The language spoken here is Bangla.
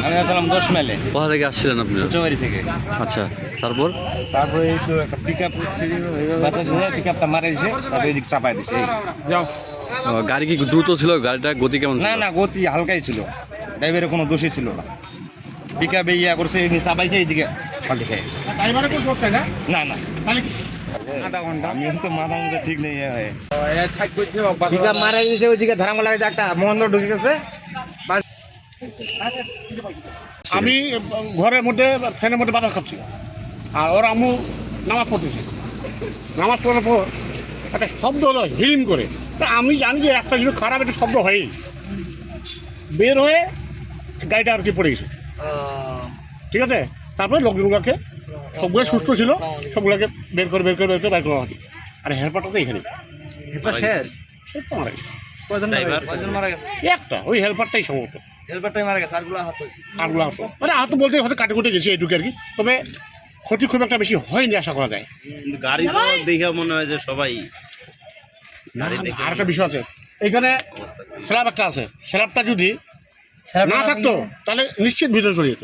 আমি আসলাম দশ মাইলে কোথা থেকে আসছিলেন আপনি? উচ্চবাড়ি থেকে। আচ্ছা তারপর? তারপরে এই তো একটা পিক আপ পিক আপটা মারা দিছে তারপরে এদিক চাপাই দিছে। আহ, গাড়ি কি দ্রুত ছিল? গাড়িটা গতি কেমন না না গতি হালকাই ছিল। ড্রাইভারের কোনো দোষই ছিল না। পিক আপে ইয়া করছে এমনি চাপাইছে এইদিকে পাল্টি খাই ড্রাইভারের কোনো দোষ না না না তাহলে ঠিক নেই মারা দিছে ওইদিকে ধারাঙ্গা লাগে একটা মহেন্দ্র ঢুকে গেছে। আমি ঘরের মধ্যে ফ্যানের মধ্যে বাতাস খাচ্ছি। আর ওর আম্মু নামাজ পড়তেছে। নামাজ পড়ার পর একটা শব্দ হলো হিলিম করে। তা আমি জানি যে রাস্তা ছিল খারাপ একটা শব্দ হয়ই। বের হয়ে গাড়িটা আর কি পড়ে গেছে। ঠিক আছে? তারপরে লোকগুলোকে সবগুলো সুস্থ ছিল সবগুলোকে বের করে বের করে বের করে বের করা হয় আর হেল্পারটা তো এখানে শেষ? তো গেছে। কয়জন মারা গেছে? একটা ওই হেল্পারটাই সম্ভবত। হেলপারটাই মারা গেছে আরগুলো হাত হয়েছে। আটগুলো আহত মানে আহত বলতে হয়তো কাটে কুটে গেছে এইটুকু আর কি তবে ক্ষতি খুব একটা বেশি হয়নি আশা করা যায়। গাড়ি তো দেখে মনে হয় যে সবাই আর একটা বিষয় আছে। এইখানে স্ল্যাব একটা আছে। স্ল্যাবটা যদি না থাকতো তাহলে নিশ্চিত ভিতরে চলে যেত।